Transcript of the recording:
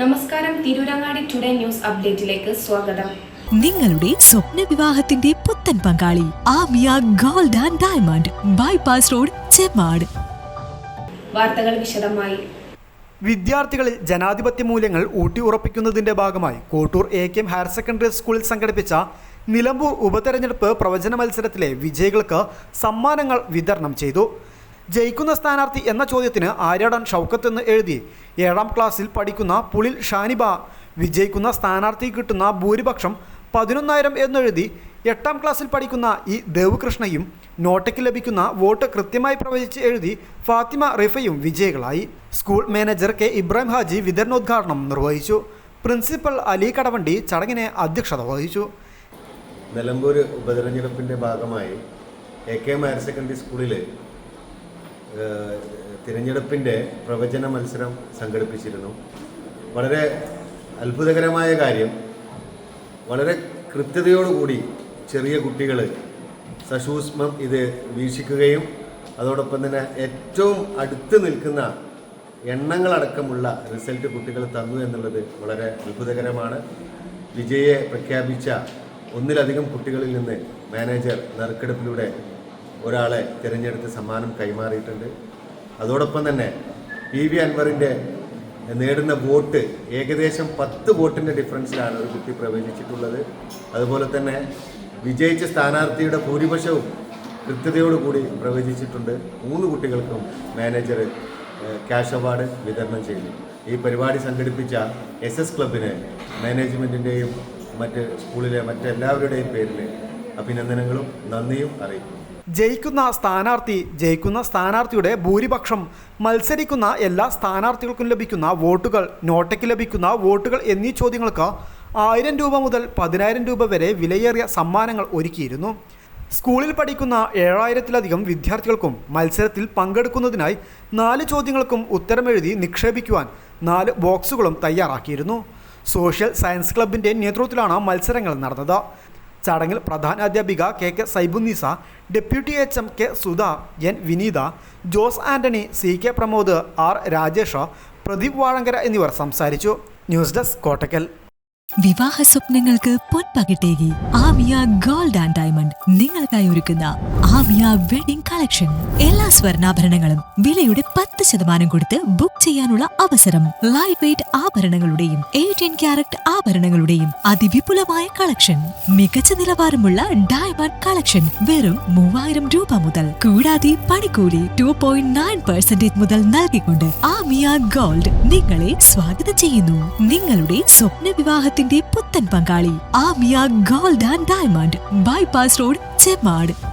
നമസ്കാരം Tirurangadi today news അപ്ഡേറ്റിലേക്ക് സ്വാഗതം. നിങ്ങളുടെ സ്വപ്ന വിവാഹത്തിന്റെ പുത്തൻ പങ്കാളി Amiya gold and diamond bypass road Chemmad വാർത്തകൾ വിശദമായി. വിദ്യാർത്ഥികളിൽ ജനാധിപത്യ മൂല്യങ്ങൾ ഊട്ടിയുറപ്പിക്കുന്നതിന്റെ ഭാഗമായി Kottur A K M higher secondary സ്കൂളിൽ സംഘടിപ്പിച്ച നിലമ്പൂർ ഉപതെരഞ്ഞെടുപ്പ് പ്രവചന മത്സരത്തിലെ വിജയികൾക്ക് സമ്മാനങ്ങൾ വിതരണം ചെയ്തു. ജയിക്കുന്ന സ്ഥാനാർത്ഥി എന്ന ചോദ്യത്തിന് ആര്യാടൻ ഷൗക്കത്ത് എന്ന് എഴുതി. ഏഴാം ക്ലാസ്സിൽ പഠിക്കുന്ന പുളിൽ ഷാനിബ വിജയിക്കുന്ന സ്ഥാനാർത്ഥി കിട്ടുന്ന ഭൂരിപക്ഷം പതിനൊന്നായിരം എന്നെഴുതി. എട്ടാം ക്ലാസ്സിൽ പഠിക്കുന്ന ഈ ദേവകൃഷ്ണയും നോട്ടയ്ക്ക് ലഭിക്കുന്ന വോട്ട് കൃത്യമായി പ്രവചിച്ച് എഴുതി ഫാത്തിമ റിഫയും വിജയികളായി. School manager K Ibrahim Haji വിതരണോദ്ഘാടനം നിർവഹിച്ചു. പ്രിൻസിപ്പൽ അലി കടവണ്ടി ചടങ്ങിനെ അധ്യക്ഷത വഹിച്ചു. നിലമ്പൂർ ഉപതെരഞ്ഞെടുപ്പിന്റെ ഭാഗമായി എ കെ ഹയർ സെക്കൻഡറി സ്കൂളിൽ തിരഞ്ഞെടുപ്പിന്റെ പ്രവചന മത്സരം സംഘടിപ്പിച്ചിരുന്നു. വളരെ അത്ഭുതകരമായ കാര്യം വളരെ കൃത്യതയോടുകൂടി ചെറിയ കുട്ടികൾ സസൂക്ഷ്മം ഇത് വീക്ഷിക്കുകയും അതോടൊപ്പം തന്നെ ഏറ്റവും അടുത്ത് നിൽക്കുന്ന എണ്ണങ്ങളടക്കമുള്ള റിസൾട്ട് കുട്ടികൾ തന്നു എന്നുള്ളത് വളരെ അത്ഭുതകരമാണ്. വിജയെ പ്രഖ്യാപിച്ച ഒന്നിലധികം കുട്ടികളിൽ നിന്ന് മാനേജർ നറുക്കെടുപ്പിലൂടെ ഒരാളെ തിരഞ്ഞെടുത്ത് സമ്മാനം കൈമാറിയിട്ടുണ്ട്. അതോടൊപ്പം തന്നെ പി വി അൻവറിന്റെ നേടുന്ന വോട്ട് ഏകദേശം പത്ത് വോട്ടിന്റെ ഡിഫറൻസിലാണ് ഒരു കുട്ടി പ്രവചിച്ചിട്ടുള്ളത് അതുപോലെ തന്നെ വിജയിച്ച സ്ഥാനാർത്ഥിയുടെ ഭൂരിപക്ഷവും കൃത്യതയോടുകൂടി പ്രവചിച്ചിട്ടുണ്ട് മൂന്ന് കുട്ടികൾക്കും മാനേജർ ക്യാഷ് അവാർഡ് വിതരണം ചെയ്തു. ഈ പരിപാടി സംഘടിപ്പിച്ച എസ് എസ് ക്ലബിന് മാനേജ്മെന്റിന്റെയും മറ്റ് സ്കൂളിലെ മറ്റെല്ലാവരുടെയും പേരിൽ അഭിനന്ദനങ്ങളും നന്ദിയും അറിയിക്കുന്നു. ജയിക്കുന്ന സ്ഥാനാർത്ഥി ജയിക്കുന്ന സ്ഥാനാർത്ഥിയുടെ ഭൂരിപക്ഷം മത്സരിക്കുന്ന എല്ലാ സ്ഥാനാർത്ഥികൾക്കും ലഭിക്കുന്ന വോട്ടുകൾ നോട്ടയ്ക്ക് ലഭിക്കുന്ന വോട്ടുകൾ എന്നീ ചോദ്യങ്ങൾക്ക് ആയിരം രൂപ മുതൽ പതിനായിരം രൂപ വരെ വിലയേറിയ സമ്മാനങ്ങൾ ഒരുക്കിയിരുന്നു. സ്കൂളിൽ പഠിക്കുന്ന ഏഴായിരത്തിലധികം വിദ്യാർത്ഥികൾക്കും മത്സരത്തിൽ പങ്കെടുക്കുന്നതിനായി നാല് ചോദ്യങ്ങൾക്കും ഉത്തരമെഴുതി നിക്ഷേപിക്കുവാൻ നാല് ബോക്സുകളും തയ്യാറാക്കിയിരുന്നു. സോഷ്യൽ സയൻസ് ക്ലബിന്റെ നേതൃത്വത്തിലാണ് മത്സരങ്ങൾ നടന്നത്. ചടങ്ങിൽ പ്രധാന അധ്യാപിക K K Saibunnisa deputy H M K Sudha N Vineetha Jose Antony C K Pramod R Rajesh Pradeep Vazhangara എന്നിവർ സംസാരിച്ചു. News desk Kottakkal. വിവാഹ സ്വപ്നങ്ങൾക്ക് പൊൻപകിട്ടേകി. ആമിയ ഗോൾഡ് ആൻഡ് ഡയമണ്ട് നിങ്ങൾക്കായി ഒരുക്കുന്ന ആമിയ വെഡിംഗ് കളക്ഷൻ. എല്ലാ സ്വർണാഭരണങ്ങളും വിലയുടെ പത്ത് ശതമാനം കൊടുത്ത് ബുക്ക് ചെയ്യാനുള്ള അവസരം. ലൈറ്റ് വെയിറ്റ് ആഭരണങ്ങളുടെയും ക്യാരറ്റ് ആഭരണങ്ങളുടെയും അതിവിപുലമായ കളക്ഷൻ. മികച്ച നിലവാരമുള്ള ഡയമണ്ട് കളക്ഷൻ വെറും മൂവായിരം രൂപ മുതൽ കൂടാതെ പണിക്കൂലി ടു പോയിന്റ് നയൻ പെർസെന്റേജ് മുതൽ നൽകിക്കൊണ്ട് ആമിയ ഗോൾഡ് നിങ്ങളെ സ്വാഗതം ചെയ്യുന്നു. നിങ്ങളുടെ സ്വപ്ന വിവാഹത്തിന്റെ പുത്തൻ പങ്കാളി Amiya gold and diamond bypass road Chemmad.